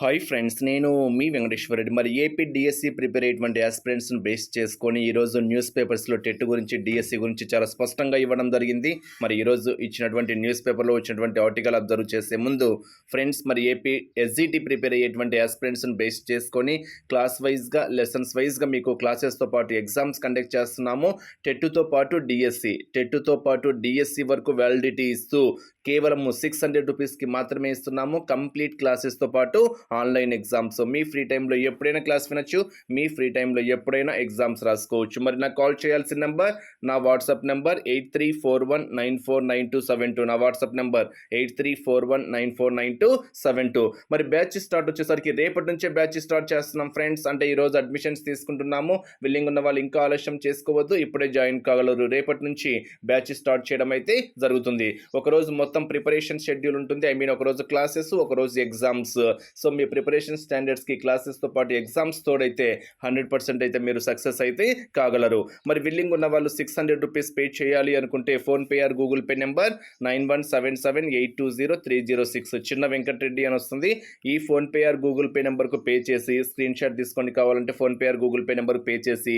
Hi friends నేను మీ వెంకటేశ్వర రెడ్డి. మరి AP DSC prepare అయ్యేటువంటి ఆస్పిరెంట్స్ను బేస్ చేసుకొని ఈరోజు న్యూస్ పేపర్స్లో టెట్ గురించి డిఎస్సి గురించి చాలా స్పష్టంగా ఇవ్వడం జరిగింది. మరి ఈరోజు ఇచ్చినటువంటి న్యూస్ పేపర్లో వచ్చినటువంటి ఆర్టికల్ అబ్జర్వ్ చేసే ముందు ఫ్రెండ్స్ మరి ఏపీ ఎస్జిటి ప్రిపేర్ అయ్యేటువంటి ఆస్పిరెంట్స్ను బేస్ చేసుకొని క్లాస్ వైజ్గా లెసన్స్ వైజ్గా మీకు క్లాసెస్తో పాటు ఎగ్జామ్స్ కండక్ట్ చేస్తున్నాము. టెట్టుతో పాటు డిఎస్సి టెట్టుతో పాటు డిఎస్సి వరకు వ్యాలిడిటీ ఇస్తూ కేవలం సిక్స్ హండ్రెడ్ రూపీస్కి మాత్రమే ఇస్తున్నాము. కంప్లీట్ క్లాసెస్తో పాటు ఆన్లైన్ ఎగ్జామ్స్. మీ ఫ్రీ టైంలో ఎప్పుడైనా క్లాస్ వినొచ్చు. మీ ఫ్రీ టైంలో ఎప్పుడైనా ఎగ్జామ్స్ రాసుకోవచ్చు. మరి నాకు కాల్ చేయాల్సిన నెంబర్ నా WhatsApp number eight three four one nine four nine two seven two. నా WhatsApp number eight three four one nine four nine two seven two. మరి బ్యాచ్ స్టార్ట్ వచ్చేసరికి రేపటి నుంచే బ్యాచ్ స్టార్ట్ చేస్తున్నాం ఫ్రెండ్స్. అంటే ఈరోజు అడ్మిషన్స్ తీసుకుంటున్నాము. విల్లింగ్ ఉన్న వాళ్ళు ఇంకా ఆలస్యం చేసుకోవద్దు. ఇప్పుడే జాయిన్ కాగలరు. రేపటి నుంచి బ్యాచ్ స్టార్ట్ చేయడం అయితే జరుగుతుంది. ఒకరోజు మొత్తం ప్రిపరేషన్ షెడ్యూల్ ఉంటుంది. ఐ మీన్ ఒకరోజు క్లాసెస్ ఒకరోజు ఎగ్జామ్స్. సో మీ ప్రిపరేషన్ స్టాండర్డ్స్కి క్లాసెస్తో పాటు ఎగ్జామ్స్ తోడైతే హండ్రెడ్ పర్సెంట్ అయితే మీరు సక్సెస్ అయితే కాగలరు. మరి విల్లింగ్ ఉన్న వాళ్ళు సిక్స్ హండ్రెడ్ రూపీస్ పే చేయాలి అనుకుంటే PhonePe or Google Pay number nine one seven seven eight two zero three zero six చిన్న వెంకటరెడ్డి అని వస్తుంది. ఈ ఫోన్పే ఆర్ గూగుల్ పే నెంబర్కు పే చేసి స్క్రీన్ షాట్ తీసుకొని కావాలంటే PhonePe or Google Pay number pay చేసి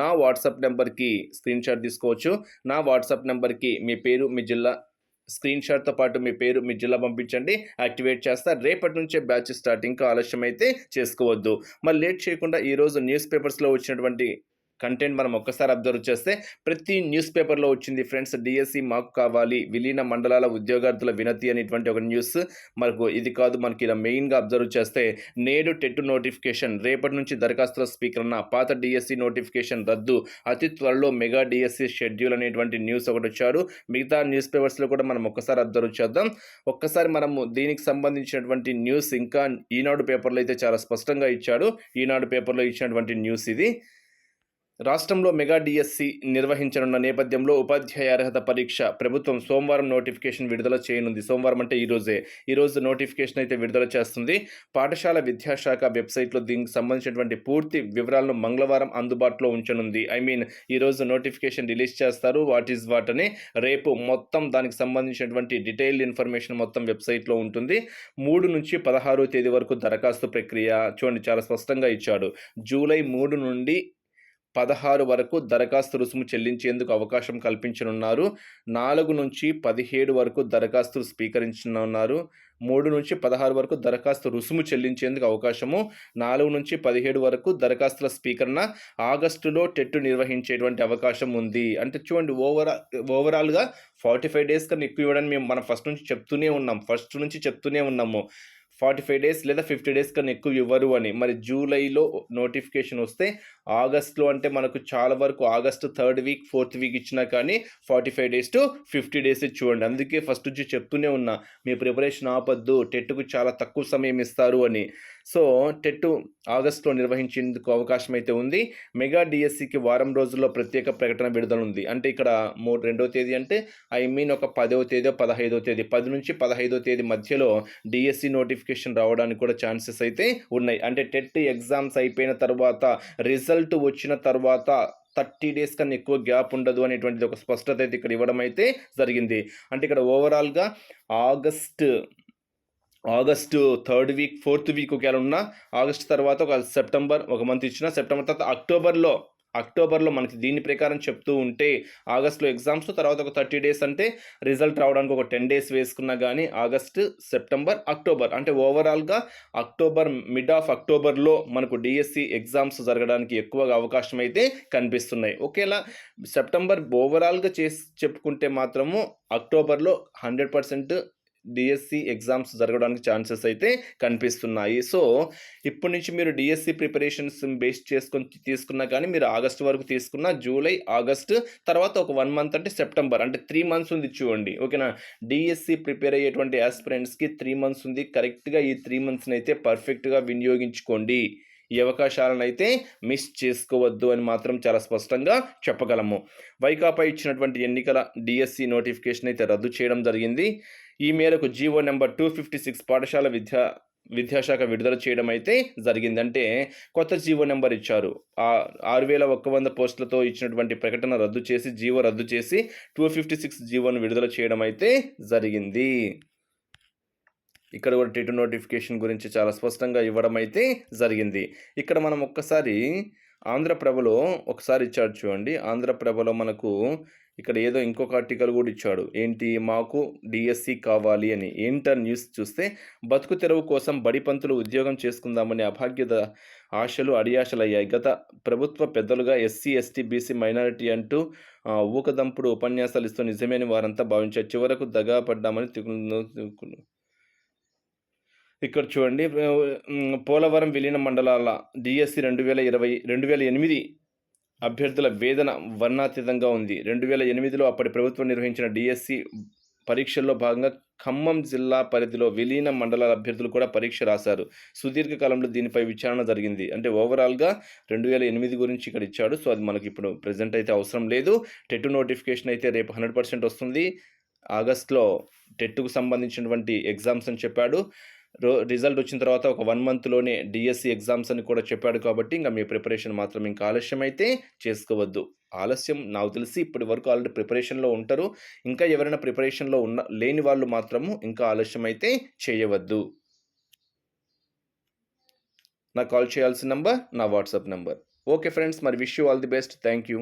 నా వాట్సాప్ నెంబర్కి స్క్రీన్ షాట్ తీసుకోవచ్చు. నా వాట్సాప్ నెంబర్కి మీ పేరు మీ జిల్లా స్క్రీన్ షాట్తో పాటు మీ పేరు మీ జిల్లా పంపించండి. యాక్టివేట్ చేస్తా. రేపటి నుంచే బ్యాచ్ స్టార్ట్. ఇంకా ఆలస్యం అయితే చేసుకోవద్దు. మరి లేట్ చేయకుండా ఈరోజు న్యూస్ పేపర్స్లో వచ్చినటువంటి కంటెంట్ మనం ఒక్కసారి అబ్జర్వ్ చేస్తే ప్రతి న్యూస్ పేపర్లో వచ్చింది ఫ్రెండ్స్ డిఎస్సి మాకు కావాలి విలీన మండలాల ఉద్యోగార్థుల వినతి అనేటువంటి ఒక న్యూస్ మనకు ఇది కాదు మనకి ఇలా మెయిన్గా అబ్జర్వ్ చేస్తే నేడు టెట్ నోటిఫికేషన్ రేపటి నుంచి దరఖాస్తుల స్పీకర్ అన్న పాత డిఎస్సి నోటిఫికేషన్ రద్దు అతి త్వరలో మెగా డిఎస్సి షెడ్యూల్ అనేటువంటి న్యూస్ ఒకటి వచ్చారు. మిగతా న్యూస్ పేపర్స్లో కూడా మనం ఒక్కసారి అబ్జర్వ్ చేద్దాం. ఒక్కసారి మనము దీనికి సంబంధించినటువంటి న్యూస్ ఇంకా ఈనాడు పేపర్లో అయితే చాలా స్పష్టంగా ఇచ్చాడు. ఈనాడు పేపర్లో ఇచ్చినటువంటి న్యూస్ ఇది. రాష్ట్రంలో మెగా డిఎస్సి నిర్వహించనున్న నేపథ్యంలో ఉపాధ్యాయ అర్హత పరీక్ష ప్రభుత్వం సోమవారం నోటిఫికేషన్ విడుదల చేయనుంది. సోమవారం అంటే ఈరోజే ఈరోజు నోటిఫికేషన్ అయితే విడుదల చేస్తుంది. పాఠశాల విద్యాశాఖ వెబ్సైట్లో దీనికి సంబంధించినటువంటి పూర్తి వివరాలను మంగళవారం అందుబాటులో ఉంచనుంది. ఐ మీన్ ఈరోజు నోటిఫికేషన్ రిలీజ్ చేస్తారు. వాట్ ఈజ్ వాట్ అని రేపు మొత్తం దానికి సంబంధించినటువంటి డీటెయిల్డ్ ఇన్ఫర్మేషన్ మొత్తం వెబ్సైట్లో ఉంటుంది. మూడు నుంచి పదహారో తేదీ వరకు దరఖాస్తు ప్రక్రియ చూడండి చాలా స్పష్టంగా ఇచ్చాడు. జూలై మూడు నుండి పదహారు వరకు దరఖాస్తు రుసుము చెల్లించేందుకు అవకాశం కల్పించనున్నారు. నాలుగు నుంచి పదిహేడు వరకు దరఖాస్తులు స్వీకరించనున్నారు. మూడు నుంచి పదహారు వరకు దరఖాస్తు రుసుము చెల్లించేందుకు అవకాశము. నాలుగు నుంచి పదిహేడు వరకు దరఖాస్తుల స్వీకరణ ఆగస్టులో టెట్టు నిర్వహించేటువంటి అవకాశం ఉంది. అంటే చూడండి ఓవరాల్ ఓవరాల్గా ఫార్టీ ఫైవ్ డేస్ కన్నా ఎక్కువ ఇవ్వడానికి మేము మనం ఫస్ట్ నుంచి చెప్తూనే ఉన్నాం. ఫస్ట్ నుంచి చెప్తూనే ఉన్నాము. ఫార్టీ ఫైవ్ డేస్ లేదా ఫిఫ్టీ డేస్ కన్నా ఎక్కువ ఇవ్వరు అని. మరి జూలైలో నోటిఫికేషన్ వస్తే ఆగస్ట్లో అంటే మనకు చాలా వరకు August third week fourth week ఇచ్చినా కానీ forty five days to fifty days చూడండి. అందుకే ఫస్ట్ నుంచి చెప్తూనే ఉన్నా మీ ప్రిపరేషన్ ఆపద్దు టెట్కు చాలా తక్కువ సమయం ఇస్తారు అని. సో టెట్ ఆగస్టులో నిర్వహించేందుకు అవకాశం అయితే ఉంది. మెగా డిఎస్సికి వారం రోజుల్లో ప్రత్యేక ప్రకటన విడుదల ఉంది అంటే ఇక్కడ మూడు రెండో తేదీ అంటే ఐ మీన్ ఒక పదవ తేదీ పదహైదో తేదీ పది నుంచి పదహైదో తేదీ మధ్యలో డిఎస్సి నోటిఫికేషన్ రావడానికి కూడా ఛాన్సెస్ అయితే ఉన్నాయి. అంటే టెట్ ఎగ్జామ్స్ అయిపోయిన తర్వాత రిజల్ట్ వచ్చిన తర్వాత థర్టీ డేస్ కన్నా ఎక్కువ గ్యాప్ ఉండదు అనేటువంటిది ఒక స్పష్టత అయితే ఇక్కడ ఇవ్వడం అయితే జరిగింది. అంటే ఇక్కడ ఓవరాల్గా August August third week fourth week ఒకవేళ ఉన్నా ఆగస్ట్ తర్వాత ఒక సెప్టెంబర్ ఒక మంత్ ఇచ్చిన సెప్టెంబర్ తర్వాత అక్టోబర్లో అక్టోబర్లో మనకి దీని ప్రకారం చెప్తూ ఉంటే ఆగస్ట్లో ఎగ్జామ్స్ తర్వాత ఒక థర్టీ డేస్ అంటే రిజల్ట్ రావడానికి ఒక టెన్ డేస్ వేసుకున్నా కానీ ఆగస్ట్ సెప్టెంబర్ అక్టోబర్ అంటే ఓవరాల్గా అక్టోబర్ మిడ్ ఆఫ్ అక్టోబర్లో మనకు డిఎస్సి ఎగ్జామ్స్ జరగడానికి ఎక్కువగా అవకాశం అయితే కనిపిస్తున్నాయి. ఒకేలా సెప్టెంబర్ ఓవరాల్గా చేసి చెప్పుకుంటే మాత్రము అక్టోబర్లో హండ్రెడ్ పర్సెంట్ డిఎస్సి ఎగ్జామ్స్ జరగడానికి ఛాన్సెస్ అయితే కనిపిస్తున్నాయి. సో ఇప్పటి నుంచి మీరు డిఎస్సి ప్రిపరేషన్స్ బేస్ చేసుకొని తీసుకున్నా కానీ మీరు ఆగస్ట్ వరకు తీసుకున్న జూలై ఆగస్ట్ తర్వాత ఒక వన్ మంత్ అంటే సెప్టెంబర్ అంటే త్రీ మంత్స్ ఉంది చూడండి. ఓకేనా? డిఎస్సి ప్రిపేర్ అయ్యేటువంటి ఆస్పిరెంట్స్కి త్రీ మంత్స్ ఉంది. కరెక్ట్గా ఈ త్రీ మంత్స్ని అయితే పర్ఫెక్ట్గా వినియోగించుకోండి. ఈ అవకాశాలను అయితే మిస్ చేసుకోవద్దు అని మాత్రం చాలా స్పష్టంగా చెప్పగలము. వైకాపా ఇచ్చినటువంటి ఎన్నికల డిఎస్సి నోటిఫికేషన్ అయితే రద్దు చేయడం జరిగింది. ఈ మేరకు GO number two fifty six పాఠశాల విద్యా విద్యాశాఖ విడుదల చేయడం అయితే జరిగిందంటే కొత్త జీవో నెంబర్ ఇచ్చారు. ఆ ఆరు వేల ఒక్క వంద పోస్టులతో ఇచ్చినటువంటి ప్రకటన రద్దు చేసి జీవో రద్దు చేసి టూ ఫిఫ్టీ సిక్స్ జీవోను విడుదల చేయడం అయితే జరిగింది. ఇక్కడ కూడా టిటు నోటిఫికేషన్ గురించి చాలా స్పష్టంగా ఇవ్వడం అయితే జరిగింది. ఇక్కడ మనం ఒక్కసారి ఆంధ్రప్రభలో ఒకసారి ఇచ్చాడు చూడండి. ఆంధ్రప్రభలో మనకు ఇక్కడ ఏదో ఇంకొక ఆర్టికల్ కూడా ఇచ్చాడు. ఏంటి? మాకు డిఎస్సి కావాలి అని. ఏంటర్ న్యూస్ చూస్తే బతుకు తెరవు కోసం బడిపంతులు ఉద్యోగం చేసుకుందామని అభాగ్యత ఆశలు అడియాశలయ్యాయి గత ప్రభుత్వ పెద్దలుగా ఎస్సీ ఎస్టీ బీసీ మైనారిటీ అంటూ ఊకదంపుడు ఉపన్యాసాలు ఇస్తూ నిజమేని వారంతా భావించారు. చివరకు దగా పడ్డామని ఇక్కడ చూడండి పోలవరం విలీన మండలాల డిఎస్సి రెండు వేల ఇరవై రెండు వేల ఎనిమిది అభ్యర్థుల వేదన వర్ణాతీతంగా ఉంది. రెండు వేల ఎనిమిదిలో అప్పటి ప్రభుత్వం నిర్వహించిన డిఎస్సి పరీక్షల్లో భాగంగా ఖమ్మం జిల్లా పరిధిలో విలీన మండలాల అభ్యర్థులు కూడా పరీక్ష రాశారు. సుదీర్ఘకాలంలో దీనిపై విచారణ జరిగింది. అంటే ఓవరాల్గా రెండు వేల ఎనిమిది గురించి ఇక్కడ ఇచ్చాడు. సో అది మనకి ఇప్పుడు ప్రజెంట్ అయితే అవసరం లేదు. టెట్ నోటిఫికేషన్ అయితే రేపు హండ్రెడ్ పర్సెంట్ వస్తుంది. ఆగస్ట్లో టెట్కు సంబంధించినటువంటి ఎగ్జామ్స్ అని చెప్పాడు. రిజల్ట్ వచ్చిన తర్వాత ఒక వన్ మంత్లోనే డిఎస్సి ఎగ్జామ్స్ అని కూడా చెప్పాడు కాబట్టి ఇంకా మీ ప్రిపరేషన్ మాత్రం ఇంకా ఆలస్యం అయితే చేసుకోవద్దు. ఆలస్యం నాకు తెలిసి ఇప్పటి వరకు ఆల్రెడీ ప్రిపరేషన్లో ఉంటారు. ఇంకా ఎవరైనా ప్రిపరేషన్లో ఉన్న లేని వాళ్ళు మాత్రము ఇంకా ఆలస్యం అయితే చేయవద్దు. నాకు కాల్ చేయాల్సిన నంబర్ నా వాట్సాప్ నంబర్. ఓకే ఫ్రెండ్స్ మరి wish you all the best. Thank you.